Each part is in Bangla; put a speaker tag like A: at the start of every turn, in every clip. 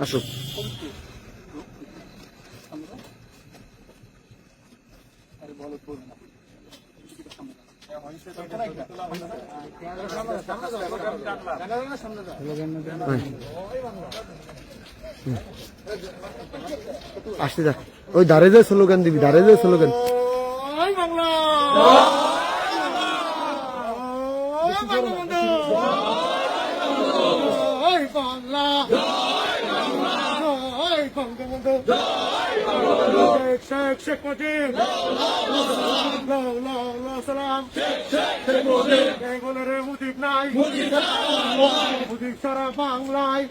A: আসো। আসতে যা। ওই দাঁড়ে যে স্লোগান দিবি দাঁড়ে যে স্লোগান
B: শেখ মুজিব। লাও লাও লাও সালাম। এই বলে রে মুজিব নাই। মুজিব সারা বাংলায়।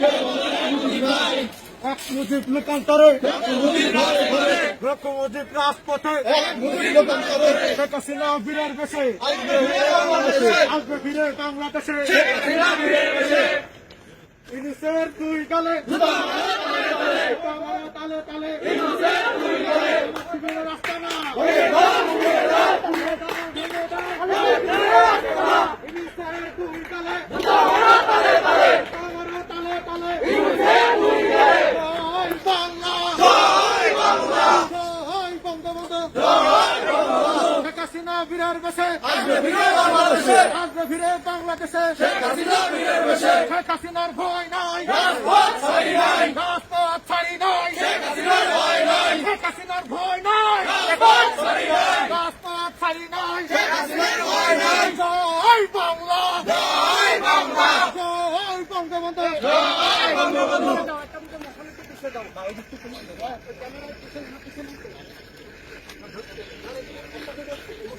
B: এক মুজিব লোকান্তরে। রাজপথে। শেখ হাসিনা বীরের বেশে। আসবে ফিরে বাংলাদেশে। ইনিসের দুই গালে। তালে তালে। রাস্তা না। ইনিসের দুই গালে। তালে তালে জয় বাংলা। জয় বঙ্গবন্ধু শেখ হাসিনা আসবে ফিরে বাংলাদেশে। শেখ হাসিনার ভয় নাই। রাজপথ ছাড়ি নাই। শেখ হাসিনার ভয় নাই। রাজপথ ছাড়ি নাই। জয় বাংলা। জয় বঙ্গবন্ধু। জয় বঙ্গবন্ধু।